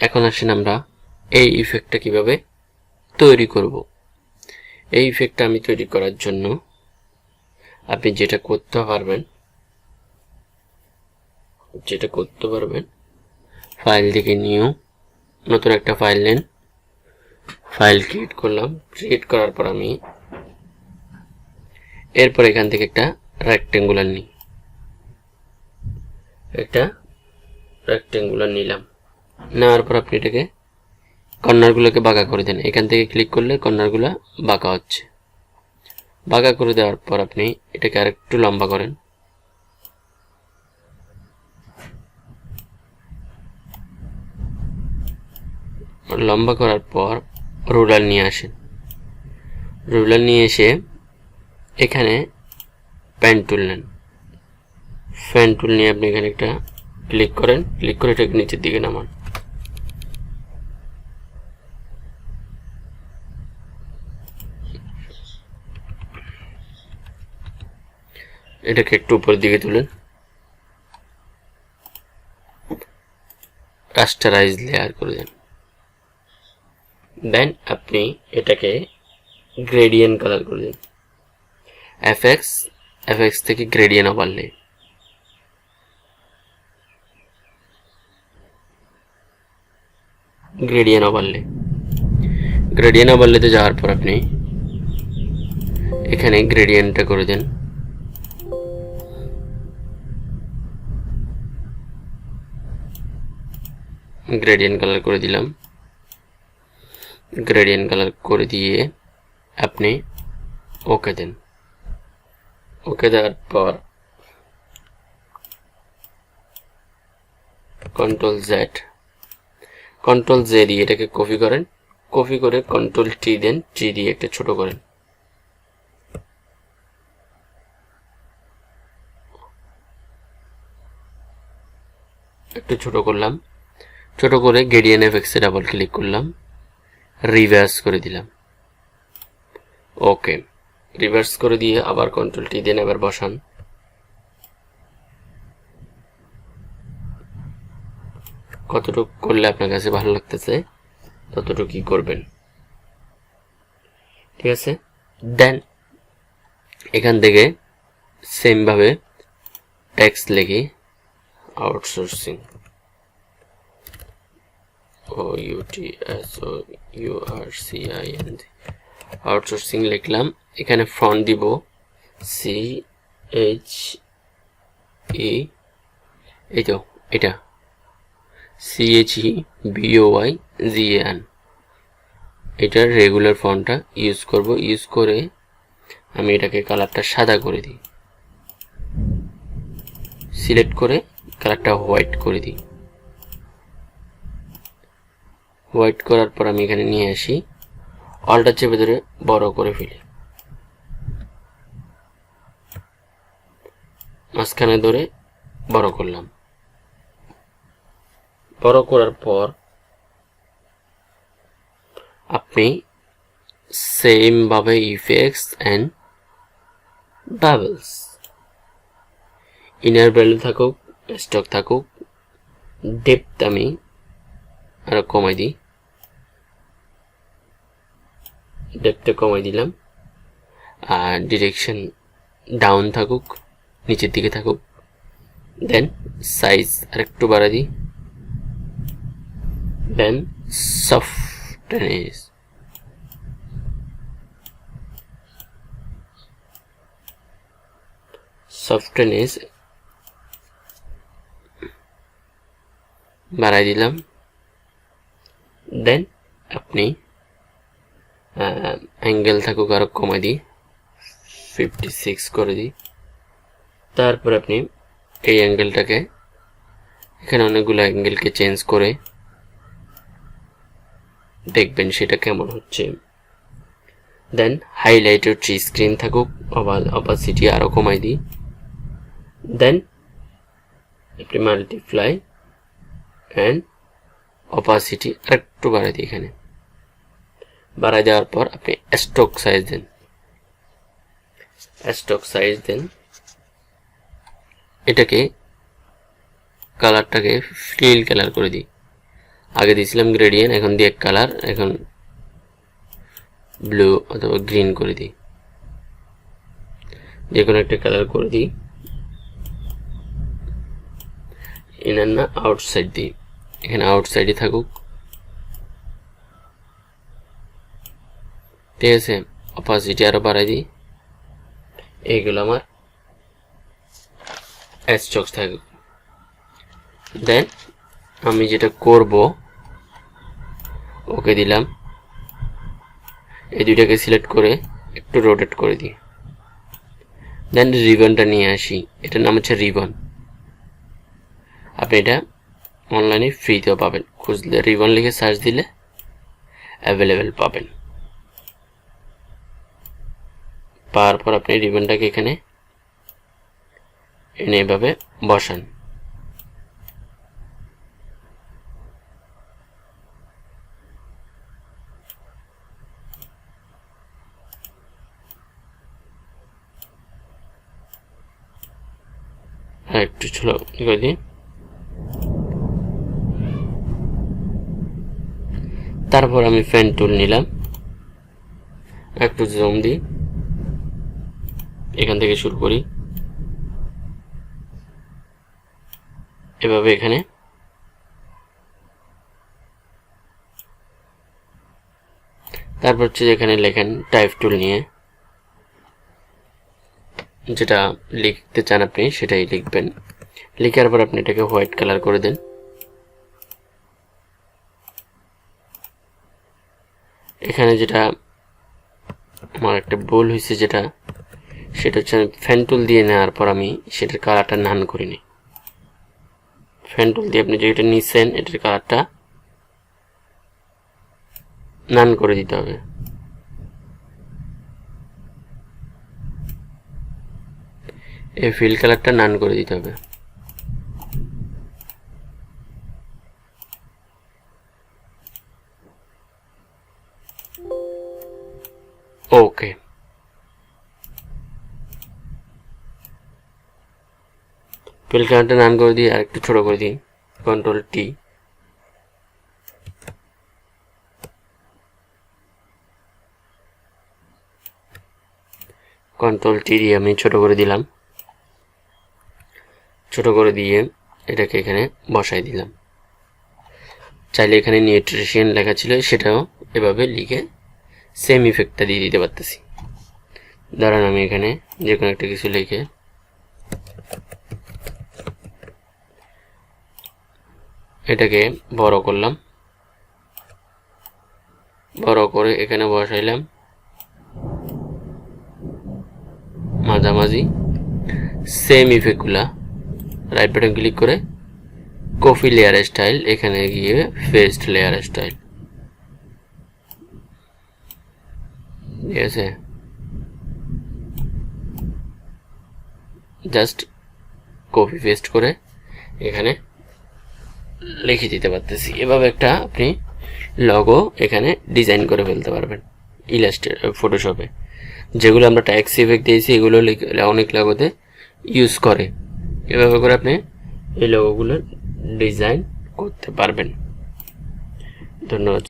এখন আসেন আমরা এই ইফেক্টটা কীভাবে তৈরি করব। এই ইফেক্টটা আমি তৈরি করার জন্য আপনি যেটা করতে পারবেন, যেটা করতে পারবেন ফাইল থেকে নিউ, নতুন একটা ফাইল নেন। ফাইল ক্রিয়েট করলাম। ক্রিয়েট করার পর আমি এরপর এখান থেকে একটা রেক্টেঙ্গুলার নিই। একটা রেক্টেঙ্গুলার নিলাম। নেওয়ার পর আপনি এটাকে কর্নারগুলোকে বাঁকা করে দেন। এখান থেকে ক্লিক করলে কর্নারগুলো বাঁকা হচ্ছে। বাঁকা করে দেওয়ার পর আপনি এটাকে আরেকটু লম্বা করেন। লম্বা করার পর রুলার নিয়ে আসেন। রুলার নিয়ে এসে এখানে প্যান টুল নেন। ফ্যান টুল নিয়ে আপনি এখানে একটা ক্লিক করেন। ক্লিক করে এটাকে নিচের দিকে নামান। এটাকে একটু উপরের দিকে তুলেন রাস্টারাইজ লেয়ার করে দেন। দেন আপনি এটাকে গ্রেডিয়েন্ট কালার করে দিন। এফএক্স এফএক্স থেকে gradient overlay gradient overlay gradient ওভারলেতে যাওয়ার পর আপনি এখানে গ্রেডিয়েন্টটা করে দেন। গ্রেডিয়েন্ট কালার করে দিলাম। গ্রেডিয়েন্ট কালার করে দিয়ে আপনি ওকে দেন। ওকে দেওয়ার পর কন্ট্রোল জেড কন্ট্রোল জে দিয়ে এটাকে কপি করেন। কপি করে কন্ট্রোল টি দেন। টি দিয়ে একটা ছোট করেন। একটু ছোট করলাম। ছোট করে গেডিয়ান এফ এক্সে ডাবল ক্লিক করলাম রিভার্স করে দিলাম। ওকে রিভার্স করে দিয়ে আবার কন্ট্রোল টি দেন আবার বসান। কতটুকু করলে আপনার কাছে ভালো লাগতেছে, ততটুকুই করবেন। ঠিক আছে? দেন এখান থেকে সেমভাবে ট্যাক্স লিখি outsourcing O U T S O U R C I N outsourcing লিখলাম। এখানে ফ্রন্ট দিব। সি এইচ ই এই তো, এটা। C H E B Y G N এটার রেগুলার ফন্টটা ইউজ করব। ইউজ করে আমি এটাকে কালারটা সাদা করে দিই। সিলেক্ট করে কালারটা হোয়াইট করে দিই। হোয়াইট করার পর আমি এখানে নিয়ে আসি। অলটা চেপে ধরে বড় করে ফেলি। মাঝখানে ধরে বড় করলাম। বড় করার পর আপনি সেম ভাবে effects and bubbles inner value থাকুক স্টক থাকুক ডেপথ আমি আরও কমাই দিই। ডেপথে কমাই দিলাম। আর ডিরেকশন ডাউন থাকুক, নিচের দিকে থাকুক দেন সাইজ আরেকটু বাড়া দিই। দেন সফটনেস সফটনেস বাড়াই দিলাম। দেন আপনি অ্যাঙ্গেল থাকুক আরও কমাই দিই। ফিফটি সিক্স করে দিই। তারপর আপনি এই অ্যাঙ্গেলটাকে এখানে অনেকগুলো অ্যাঙ্গেলকে চেঞ্জ করে দেখবেন সেটা কেমন হচ্ছে। দেন হাইলাইটের ট্রি স্ক্রিন থাকুক অপাসিটি আরও কমাই দিই। দেন আপনি মাল্টিপ্লাই অ্যান্ড অপাসিটি আরেকটু বাড়াই দিই এখানে। বাড়াই দেওয়ার পর আপনি স্টক সাইজ দেন। স্টক সাইজ দেন। এটাকে কালারটাকে ফিল কালার করে দিই। আগে দিয়েছিলাম গ্রেডিয়েন্ট এখন দিয়ে কালার এখন ব্লু অথবা গ্রিন করে দিই। যে কোনো একটা কালার করে দিই। ইনার না আউটসাইড দিই। এখানে আউটসাইডে থাকুক। ঠিক আছে অপাসিটি আরও বাড়াই দিই। এইগুলো আমার স্টক থাকুক। দেন, আমি যেটা করব, ওকে দিলাম। এই দুইটাকে সিলেক্ট করে একটু রোটেট করে দিই। দেন, রিবনটা নিয়ে আসি। এটার নাম হচ্ছে রিবন। আপনি এটা অনলাইনে ফ্রিতেও পাবেন। খুঁজলে রিবন লিখে সার্চ দিলে অ্যাভেলেবেল পাবেন। পাওয়ার পর আপনি রিবনটাকে এখানে এনে এভাবে বসান। একটু ছিল করে তারপর আমি ফ্যান টুল নিলাম। একটু জম দিই। এখান থেকে শুরু করি। এভাবে এখানে। তারপর হচ্ছে এখানে লেখেন টাইপ টুল নিয়ে। যেটা লিখতে চান আপনি, সেটাই লিখবেন। লিখার পর আপনি এটাকে হোয়াইট কালার করে দেন। এখানে যেটা, আমার একটা ভুল হয়েছে যেটা সেটা হচ্ছে আমি ফ্যান টুল দিয়ে নেওয়ার পর আমি সেটার কালারটা নান করিনি। ফ্যান টুল দিয়ে আপনি যেটা নিচ্ছেন এটার কালারটা নান করে দিতে হবে। এই ফিল কালারটা নান করে দিতে হবে। ফিল কালারটা নান করে দিই, আর একটু ছোট করে দিই। কন্ট্রোল টি কন্ট্রোল টি দিয়ে আমি ছোট করে দিলাম। ছোট করে দিয়ে এটাকে এখানে বসাই দিলাম। চাইলে এখানে নিউট্রিশন লেখা ছিল, সেটাও এভাবে লিখে সেম ইফেক্টটা দিয়ে দিতে পারতেছি। ধরেন আমি এখানে যে কোনো একটা কিছু লিখে এটাকে বড় করলাম। বড় করে এখানে বসাইলাম। মাঝামাঝি সেম ইফেক্টগুলা রাইট বাটন ক্লিক করে কফি লেয়ার স্টাইল এখানে গিয়ে ফেস্ট লেয়ার স্টাইল ঠিক আছে? জাস্ট কপি পেস্ট করে এখানে লিখে দিতে পারতেছি। এভাবে একটা আপনি লগো এখানে ডিজাইন করে ফেলতে পারবেন ইলাস্টে ফটোশপে যেগুলো আমরা ট্যাক্স ইফেক্ট দিয়েছি, এগুলো অনেক লগোতে ইউজ করে। এভাবে করে আপনি এই লগোগুলো ডিজাইন করতে পারবেন। ধন্যবাদ।